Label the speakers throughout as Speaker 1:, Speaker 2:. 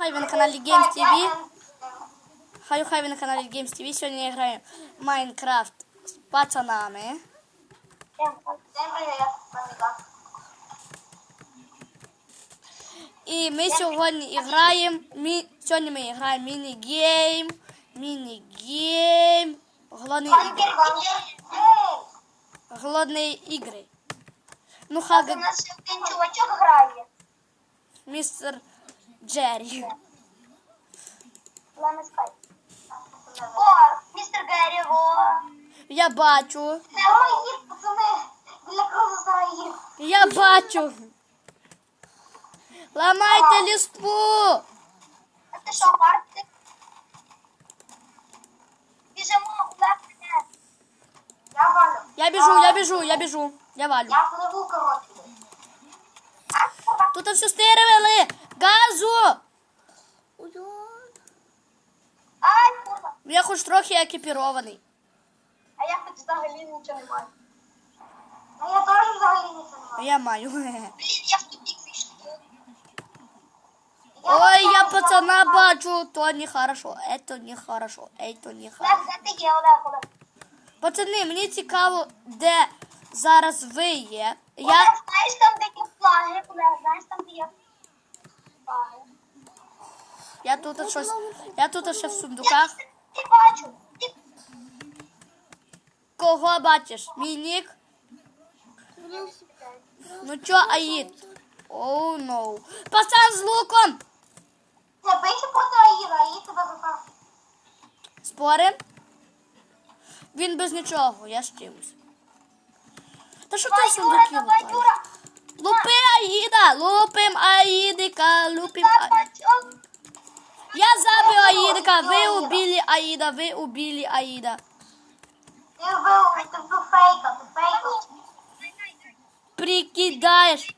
Speaker 1: Хай ви на каналі Games TV. Хай хай ви на каналі Games TV. Сьогодні я граю Майнкрафт з пацанами. І ми сьогодні граємо. Мі... Сьогодні ми граємо міні-гейм. Міні-гейм. Голодний ігри. Голодні ігри. Ну, хага
Speaker 2: нас чувачок грає.
Speaker 1: містер Джері.
Speaker 2: О, містер Геррі, о.
Speaker 1: Я бачу.
Speaker 2: Це мої пацани. Для кого.
Speaker 1: Я бачу. Ламайте ліству.
Speaker 2: А ти що, Мартик? Біжимо, мене. Я валю.
Speaker 1: Я біжу, я біжу, я біжу. Я валю.
Speaker 2: Я пливу, курва.
Speaker 1: Тут все стервели. Газу.
Speaker 2: Ай, курва.
Speaker 1: Я хоч трохи екіпірований.
Speaker 2: А я хоч взагалі нічого не маю. А я теж взагалі нічого не маю.
Speaker 1: я маю.
Speaker 2: Блін, я в тупік вийшов.
Speaker 1: Ой, я пацана бачу. То не хорошо. Это не хорошо. Это не хорошо.
Speaker 2: Олег, де ти є, Олег, Олег?
Speaker 1: Пацани, мені цікаво, де зараз ви є. Я.
Speaker 2: Олег, знаєш там, де є флаги? Олег, знаєш там, де є флаги?
Speaker 1: Я тут щось. Я тут ще в сундуках.
Speaker 2: Я бачу.
Speaker 1: Кого бачиш? Мій нік? Ну чо, Аїд? Оу, oh, ноу. Пацан з луком!
Speaker 2: Бийся проти Аїда, Аїд тебе запав.
Speaker 1: Спорим? Він без нічого, я з чимось. Та що ти сундуки лупаєш? Лупи Аїда! Лупим Аїдика, лупим А... Я забив Аїдика, ви убили Аїда, ви убили Аїда.
Speaker 2: Ти вбив, ти вбив фейка, ти фейка.
Speaker 1: Прикидаєш.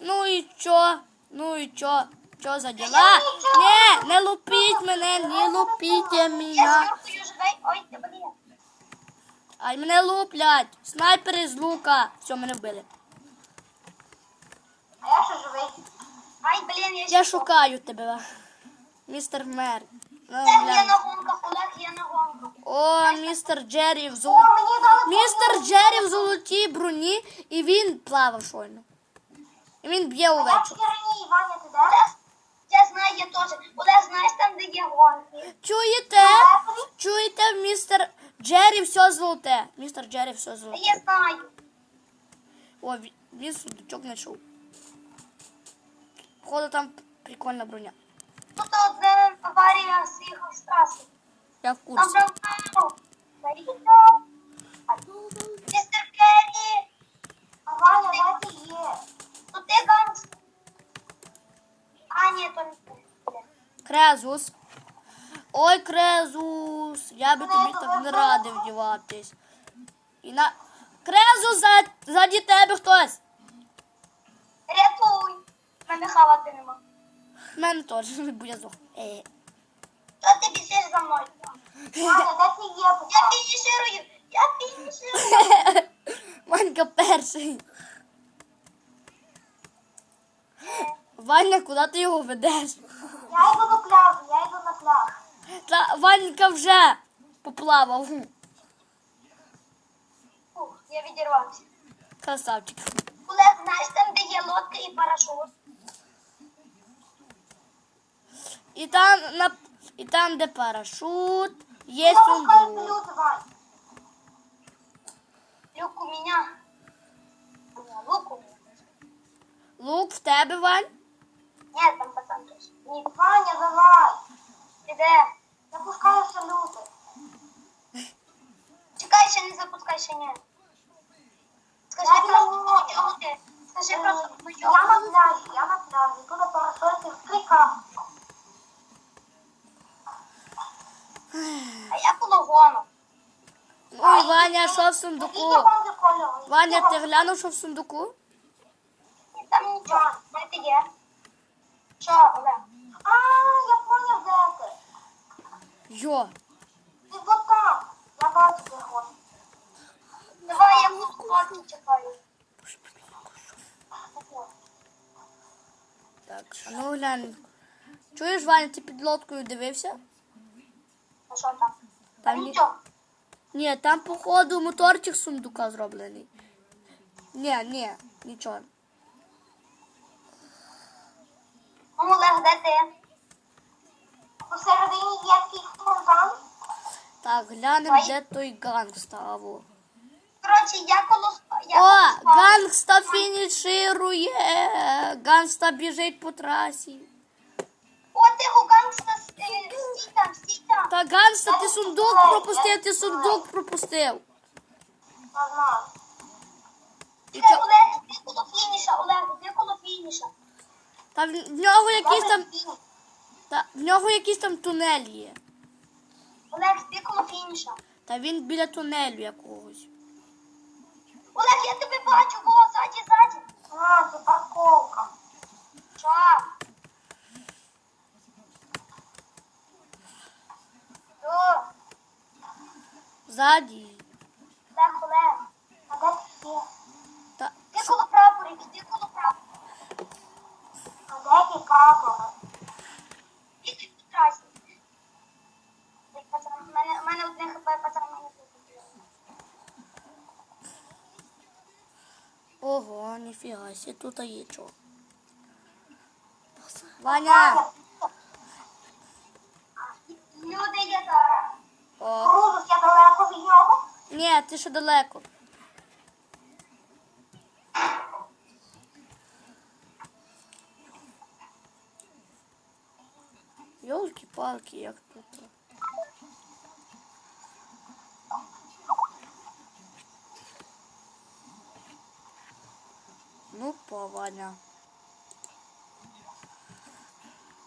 Speaker 1: Ну і чо? Ну і чо? Чо за діла? Не, не лупіть мене, не лупіть
Speaker 2: Я
Speaker 1: мене.
Speaker 2: з Юркою живий. Ой, ти блін.
Speaker 1: Ай, мене луплять. Снайпери з лука. Все, мене вбили.
Speaker 2: А я ще живий. Ай, блін, я
Speaker 1: Я шукаю тебе. Містер Мер. Ну,
Speaker 2: я
Speaker 1: глянь.
Speaker 2: на гонках, Олег, я на гонках.
Speaker 1: О, містер Джері в
Speaker 2: О,
Speaker 1: золоті.
Speaker 2: мені дали
Speaker 1: Містер. Джері в золотій броні, і він плавав щойно. І він б'є
Speaker 2: я
Speaker 1: овечок.
Speaker 2: тільки раніше, Ваня, ти де? Я знаю, я теж. Олег, знаєш там, де є гонки?
Speaker 1: Чуєте? Чуєте, містер Джері все золоте. Містер Джері все золоте.
Speaker 2: Я знаю.
Speaker 1: О, він- він сундучок знайшов. Походу там прикольна броня.
Speaker 2: Тут одна аварія з їх з траси.
Speaker 1: Я в
Speaker 2: Там
Speaker 1: курсі.
Speaker 2: прям Заїхав. Містер Керрі. А Ваня, де ти є? Тут ти ганс. А, ні, то не.
Speaker 1: Крезус. Ой, Крезус. Я би тобі так не радив діватись. І на... Крезус, за... заді тебе хтось.
Speaker 2: Рятуй. Мене хавати нема.
Speaker 1: В мене теж, бо я здох. Е.
Speaker 2: Що ти біжиш за мною? Ваня, де ти є? Я фініширую. Я фініширую.
Speaker 1: Ванька перший. Ваня, куди ти його ведеш?
Speaker 2: Я йду на пляжу, я йду на пляж.
Speaker 1: Та Ванька вже поплавав.
Speaker 2: Фух, я відірвався.
Speaker 1: Красавчик.
Speaker 2: Олег, знаєш там, де є лодка і парашут?
Speaker 1: І там, на... і там, де парашут, є
Speaker 2: Я пускаю
Speaker 1: сундук.
Speaker 2: салют, Вань. Люк у меня. Лук у меня.
Speaker 1: Лук в тебе, Вань?
Speaker 2: Нет, там пацан тоже. Ні, Ваня, давай. Іде. Запускаю салюти. Чекай, ще не запускай, ще ні. Скажи просто до чого ти. Скажи просто до чого. Я на пляжі, я на пляжі. Тут на парасольці стріка. А Гону.
Speaker 1: Ой, Ваня, що в сундуку? Ваня, ти глянув, що в сундуку?
Speaker 2: Там нічого. Ти є? Що, Олег? А, я поняв, де ти.
Speaker 1: Йо.
Speaker 2: Ти вот там. Я бачу його. Давай, я буду хату чекаю.
Speaker 1: Так, а ну глянь. Чуєш, Ваня, ти під лодкою дивився?
Speaker 2: А що там?
Speaker 1: Там ні-
Speaker 2: нічого.
Speaker 1: Ні, там, походу, моторчик сундука зроблений. Ні, ні, нічого.
Speaker 2: Ну, Олег, де ти? Посередині є такий фонтан.
Speaker 1: Так, глянемо, де той гангста. Аво.
Speaker 2: Коротше, я коло... Я
Speaker 1: О,
Speaker 2: коло
Speaker 1: гангста фініширує. Гангста біжить по трасі.
Speaker 2: О, ти у гангста е, стій там, стій.
Speaker 1: Та гангста, ти сундук пропустив, ти сундук пропустив.
Speaker 2: Ти,
Speaker 1: чо-
Speaker 2: Олег, ти коло фініша, Олег, ти коло фініша.
Speaker 1: Та в в нього якийсь там.
Speaker 2: Фініш.
Speaker 1: Та в нього якийсь там тунель є.
Speaker 2: Олег, ти коло фініша.
Speaker 1: Та він біля тунелю якогось.
Speaker 2: Олег, я тебе бачу, во, ззаді, ззаді. А, це парковка. Що?
Speaker 1: Ззаді.
Speaker 2: Олег, Олег. А де ти є?
Speaker 1: Та
Speaker 2: Ти коло прапорів, ти коло прапорів. А де? Ти тут в трасі. В мене, мене одне хп, пацан, мене.
Speaker 1: Ого, ніфіга сі, тут є чого. Ваня!
Speaker 2: Люди є зараз.
Speaker 1: О,
Speaker 2: Крузус, я далеко від нього.
Speaker 1: Ні, ти ще далеко. Йолки-палки, як тут. Ну, Ваня.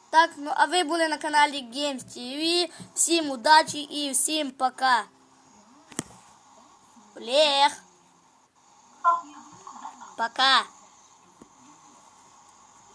Speaker 1: Так, ну а ви були на каналі Games TV. Всім удачі і всім пока. Олег, пока.